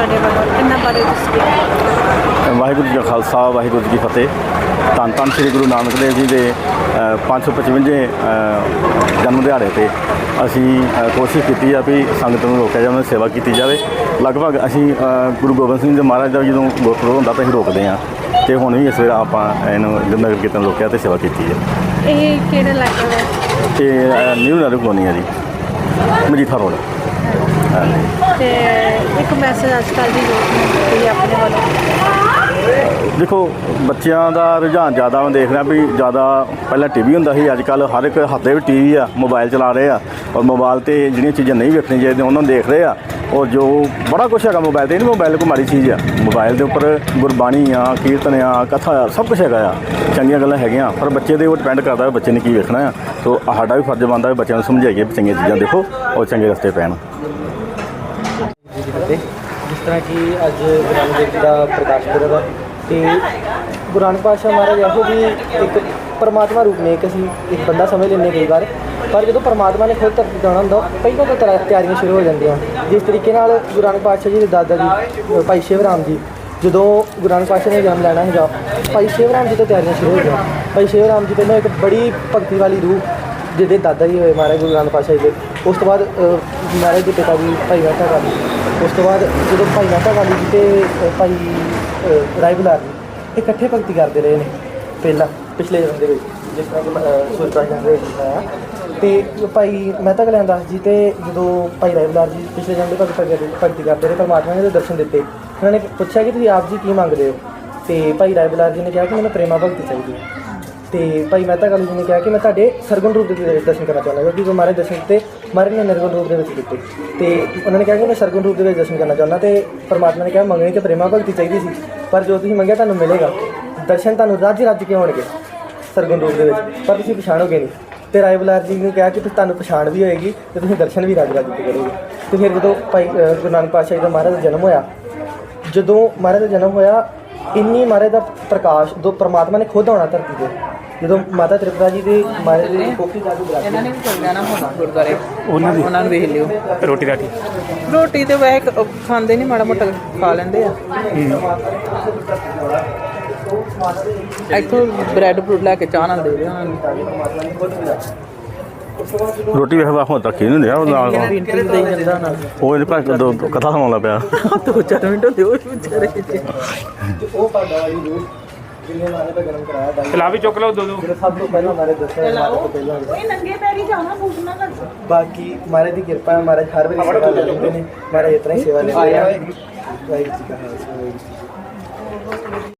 ਤੁਹਾਡੇ ਵੱਲੋਂ? ਇਹਨਾਂ ਬਾਰੇ ਤੁਸੀਂ? ਵਾਹਿਗੁਰੂ ਜੀ ਕਾ ਖਾਲਸਾ ਵਾਹਿਗੁਰੂ ਜੀ ਕੀ ਫਤਿਹ। ਧੰਨ ਧੰਨ ਸ੍ਰੀ ਗੁਰੂ ਨਾਨਕ ਦੇਵ ਜੀ ਦੇ ਅ, 555 ਅ, ਜਨਮ ਦਿਹਾੜੇ ਤੇ ਅਸੀਂ ਕੋਸ਼ਿਸ਼ ਕੀਤੀ ਆ ਵੀ ਸੰਗਤ ਨੂੰ ਰੋਕਿਆ ਜਾਵੇ ਦੀ ਸੇਵਾ ਕੀਤੀ ਜਾਵੇ। ਲਗਭਗ ਅਸੀਂ ਗੁਰੂ ਗੋਬਿੰਦ ਸਿੰਘ ਜੀ ਮਹਾਰਾਜ ਦਾ ਜਦੋਂ ਗੁਰਪੁਰਬ ਹੁੰਦਾ ਤਾਂ ਅਸੀਂ ਰੋਕਦੇ ਆ। ਤੇ ਹੁਣ ਵੀ ਇਸ ਵੇਲੇ ਆਪਾਂ ਇਹਨੂੰ ਨਗਰ ਕੀਰਤਨ ਰੋਕਿਆ ਤੇ ਸੇਵਾ ਕੀਤੀ ਹੈ ਇਹ ਕਿਹੜਾ ਇਲਾਕਾ ਹੈ ਤੇ ਨਿਊ ਨਗਰ ਕਲੋਨੀ ਆ ਜੀ ਮਜੀਠਾ ਰੋਡ। ਤੇ ਇੱਕ ਮੈਸੇਜ ਅੱਜ ਕੱਲ੍ਹ ਦੀ ਯੂਥ ਨੂੰ ਆਪਣੇ ਵੱਲੋਂ। ਦੇਖੋ, ਬੱਚਿਆਂ ਦਾ ਰੁਝਾਨ ਜ਼ਿਆਦਾ ਮੈਂ ਦੇਖ ਰਿਹਾ ਵੀ ਜ਼ਿਆਦਾ ਪਹਿਲਾਂ ਟੀਵੀ ਹੁੰਦਾ ਸੀ ਅੱਜ ਕੱਲ ਹਰ ਇੱਕ ਹੱਥ ਦੇ ਵਿੱਚ ਟੀਵੀ ਆ ਮੋਬਾਈਲ ਚਲਾ ਰਹੇ ਆ। ਔਰ ਮੋਬਾਈਲ ਤੇ ਜਿਹੜੀਆਂ ਚੀਜ਼ਾਂ ਨਹੀਂ ਵੇਖਣੀਆਂ ਚਾਹੀਦੀਆਂ ਉਹਨਾਂ ਨੂੰ ਦੇਖ ਰਹੇ ਆ। ਔਰ ਜੋ ਬੜਾ ਕੁਝ ਹੈਗਾ ਮੋਬਾਈਲ ਤੇ ਨਹੀਂ ਮੋਬਾਈਲ ਕੋਈ ਮਾੜੀ ਚੀਜ਼ ਆ। ਮੋਬਾਈਲ ਦੇ ਉੱਪਰ ਗੁਰਬਾਣੀ ਆ, ਕੀਰਤਨ ਆ, ਕਥਾ ਆ, ਸਭ ਕੁਝ ਹੈਗਾ ਆ। ਚੰਗੀਆਂ ਗੱਲਾਂ ਹੈਗੀਆਂ, ਪਰ ਬੱਚੇ ਦੇ ਉੱਪਰ ਡਿਪੈਂਡ ਕਰਦਾ ਹੈ ਬੱਚੇ ਨੇ ਕੀ ਵੇਖਣਾ ਆ। ਸੋ ਸਾਡਾ ਵੀ ਫਰਜ਼ ਬਣਦਾ ਹੈ ਬੱਚਿਆਂ ਨੂੰ ਸਮਝਾਈਏ ਵੀ ਚੰਗੀਆਂ ਚੀਜ਼ਾਂ ਦੇਖੋ, ਔਰ ਚੰਗੇ ਰਸਤੇ ਪੈਣ। ਜੀ ਦੀ ਫਤਿਹ ਜਿਸ ਤਰ੍ਹਾਂ ਕਿ ਅੱਜ ਗੁਰੂ ਨਾਨਕ ਦੇਵ ਜੀ ਦਾ ਪ੍ਰਕਾਸ਼ ਪੁਰਬ ਹੈ ਤੇ ਗੁਰੂ ਨਾਨਕ ਪਾਤਸ਼ਾਹ ਮਹਾਰਾਜ ਇਹੋ ਵੀ ਇੱਕ ਪਰਮਾਤਮਾ ਰੂਪ ਨੇ ਕਿ ਅਸੀਂ ਇੱਕ ਬੰਦਾ ਸਮਝ ਲੈਂਦੇ ਕਈ ਵਾਰ, ਪਰ ਜਦੋਂ ਪਰਮਾਤਮਾ ਨੇ ਖੁਦ ਧਰਤੀ ਤੇ ਆਉਣਾ ਹੁੰਦਾ ਪਹਿਲਾਂ ਤੋਂ ਤਿਆਰ- ਤਿਆਰੀਆਂ ਸ਼ੁਰੂ ਹੋ ਜਾਂਦੀਆਂ। ਜਿਸ ਤਰੀਕੇ ਨਾਲ ਗੁਰੂ ਨਾਨਕ ਪਾਤਸ਼ਾਹ ਜੀ ਦੇ ਦਾਦਾ ਜੀ ਭਾਈ ਸ਼ਿਵ ਰਾਮ ਜੀ, ਜਦੋਂ ਗੁਰੂ ਨਾਨਕ ਪਾਤਸ਼ਾਹ ਨੇ ਜਨਮ ਲੈਣਾ ਹੈਗਾ, ਭਾਈ ਸ਼ਿਵ ਰਾਮ ਜੀ ਤੋਂ ਤਿਆਰੀਆਂ ਸ਼ੁਰੂ ਹੋ ਗਈਆਂ। ਭਾਈ ਸ਼ਿਵ ਰਾਮ ਜੀ ਪਹਿਲਾਂ ਇੱਕ ਬੜੀ ਭਗਤੀ ਵਾਲੀ ਰੂਹ ਜਿਹਦੇ ਦਾਦਾ ਜੀ ਹੋਏ ਮਹਾਰਾਜ ਗੁਰੂ ਨਾਨਕ ਪਾਤਸ਼ਾਹ ਜੀ ਦੇ ਉਸ ਤੋਂ ਬਾਅਦ ਅ, ਮਹਾਰਾਜ ਦੇ ਪਿਤਾ ਜੀ ਭਾਈ ਮਹਿਤਾ ਗਾਂਧੀ ਉਸ ਤੋਂ ਬਾਅਦ ਜਦੋਂ ਭਾਈ ਮਹਿਤਾ ਗਾਂਧੀ ਜੀ ਤੇ ਅ, ਭਾਈ ਅ, ਰਾਏ ਬੁਲਾਰ ਜੀ ਇਹ ਇਕੱਠੇ ਭਗਤੀ ਕਰਦੇ ਰਹੇ ਨੇ ਪਹਿਲਾਂ ਪਿਛਲੇ ਜਨਮ ਦੇ ਵਿੱਚ ਜਿਸ ਤਰ੍ਹਾਂ ਕਿ ਸੂਰਜ ਜਨਮ ਦੇ ਵਿੱਚ ਹੋਇਆ ਤੇ ਭਾਈ ਮਹਿਤਾ ਕਲਿਆਣ ਦਾਸ ਜੀ ਤੇ ਜਦੋਂ ਭਾਈ ਰਾਏ ਬੁਲਾਰ ਜੀ ਪਿਛਲੇ ਜਨਮ ਦੇ ਭਗਤ ਕਰਦੇ ਭਗਤੀ ਕਰਦੇ ਰਹੇ ਪਰਮਾਤਮਾ ਨੇ ਉਹਦੇ ਦਰਸ਼ਨ ਦਿੱਤੇ। ਉਹਨਾਂ ਨੇ ਪੁੱਛਿਆ ਕਿ ਤੁਸੀਂ ਆਪ ਜੀ ਕੀ ਮੰਗਦੇ ਹੋ? ਤੇ ਭਾਈ ਰਾਏ ਬੁਲਾਰ ਜੀ ਨੇ ਕਿਹਾ ਕਿ ਮੈਨੂੰ ਪ੍ਰੇਮਾ ਭਗਤੀ ਚਾਹੀਦੀ ਹੈ। ਤੇ ਭਾਈ ਮਹਿਤਾ ਕਾਲੂ ਜੀ ਨੇ ਕਿਹਾ ਕਿ ਮੈਂ ਤੁਹਾਡੇ ਸਰਗੁਣ ਰੂਪ ਦੇ ਦਰਸ਼ਨ ਕਰਨਾ ਚਾਹੁੰਦਾ, ਕਿਉਂਕਿ ਮਾਰੇ ਦਰਸ਼ਨ ਦਿੱਤੇ ਮਹਾਰਾਜ ਨੇ ਨਿਰਗੁਣ ਰੂਪ ਦੇ ਵਿੱਚ ਦਿੱਤੇ ਤੇ ਉਹਨਾਂ ਨੇ ਕਿਹਾ ਕਿ ਮੈਂ ਸਰਗੁਣ ਰੂਪ ਦੇ ਵਿੱਚ ਦਰਸ਼ਨ ਕਰਨਾ ਚਾਹੁੰਦਾ ਤੇ ਪਰਮਾਤਮਾ ਨੇ ਕਿਹਾ, ਮੰਗਣੀ ਤੇ ਪ੍ਰੇਮਾ ਭਗਤੀ ਚਾਹੀਦੀ ਸੀ, ਪਰ ਜੋ ਤੁਸੀਂ ਮੰਗਿਆ ਤੁਹਾਨੂੰ ਮਿਲੇਗਾ। ਦਰਸ਼ਨ ਤੁਹਾਨੂੰ ਰੱਜ ਰੱਜ ਕੇ ਹੋਣਗੇ? ਸਰਗੁਣ ਰੂਪ ਦੇ ਵਿੱਚ। ਪਰ ਤੁਸੀਂ ਪਛਾਣੋਗੇ ਨਹੀਂ। ਤੇ ਰਾਏ ਬੁਲਾਰ ਜੀ ਨੇ ਕਿਹਾ ਕਿ ਤੁਹਾਨੂੰ ਪਛਾਣ ਵੀ ਹੋਏਗੀ ਤੇ ਤੁਸੀਂ ਦਰਸ਼ਨ ਵੀ ਰਾਜ ਰੱਜ ਕੇ ਕਰੋਗੇ। ਤੇ ਫਿਰ ਜਦੋਂ ਭਾਈ ਗੁਰੂ ਨਾਨਕ ਪਾਤਸ਼ਾਹ ਜੀ ਦਾ ਮਹਾਰਾਜ ਦਾ ਜਨਮ ਹੋਇਆ, ਜਦੋਂ ਮਹਾਰਾਜ ਦਾ ਜਨਮ ਹੋਇਆ, ਇੰਨੀ ਮਹਾਰਾਜ ਦਾ ਪ੍ਰਕਾਸ਼ ਦੋ ਪ੍ਰਮਾਤਮਾ ਨੇ ਖੁਦ ਆਉਣਾ ਧਰਤੀ ਤੇ ਜਦੋਂ ਮਾਤਾ ਤ੍ਰਿਪਤਾ ਜੀ ਦੇ ਮਹਾਰਾਜ ਦੀ ਕੋਠੀ ਜਾ ਕੇ ਬੁਲਾ ਇਹਨਾਂ ਨੇ ਵੀ ਚੱਲ ਜਾਣਾ ਹੁਣ ਗੁਰਦੁਆਰੇ। ਉਹਨਾਂ ਦੀ? ਉਹਨਾਂ ਨੂੰ ਵੇਖ ਲਿਓ। ਰੋਟੀ ਰਾਟੀ? ਰੋਟੀ ਤੇ ਵੈਸੇ ਖ- ਖਾਂਦੇ ਨਹੀਂ ਮਾੜਾ ਮੋਟਾ ਖਾ ਲੈਂਦੇ ਆ। ਇੱਥੋਂ ਬ੍ਰੈਡ ਫਰੂਟ ਲੈ ਕੇ ਚਾਹ ਨਾਲ ਦੇ ਦੇ ਉਹਨਾਂ ਨੂੰ। ਰੋਟੀ ਵੇਖਦਾ ਹੁਣ ਤੱਕ ਹੀ ਨਹੀਂ ਦਿਆ ਉਹ ਨਾਲ। ਇੰਟਰਵਿਊ ਦੇ ਜਾਂਦਾ ਨਾਲ। ਉਹ ਇਹਦੇ ਭਾਈ ਦੋ ਕਥਾ ਸੁਣਾਉਣਾ ਪਿਆ। ਦੋ ਚਾਰ ਮਿੰਟ ਹੁੰਦੇ ਉਹ ਵਿਚਾਰੇ ਚ ਉਹ ਪਾਡਾ ਵਾਲੀ ਰੂਹ ਕਰਾਇਆ ਚਲਾ ਵੀ ਚੁੱਕ ਲਓ ਦੋ ਦੋ। ਜਿਹੜਾ ਸਭ ਤੋਂ ਪਹਿਲਾਂ ਮਹਾਰਾਜ ਦੱਸਿਆ ਮਹਾਰਾਜ ਤੋਂ ਪਹਿਲਾਂ ਇਹ ਨੰਗੇ ਪੈਰੀ ਜਾਣਾ ਪੁੱਛਣਾ ਕਰ ਬਾਕੀ ਮਹਾਰਾਜ ਦੀ ਕਿਰਪਾ ਹੈ ਮਹਾਰਾਜ ਹਰ ਵੇਲੇ ਸੇਵਾ ਲੈਂਦੇ ਨੇ ਮਹਾਰਾਜ ਇਤਨਾ ਹੀ ਸੇਵਾ ਲੈਂਦੇ ਆ ਵਾਹਿਗੁਰੂ ਜੀ ਕਾ ਖਾਲਸਾ ਵਾਹਿਗੁਰੂ ਜੀ ਕੀ ਫਤਿਹ।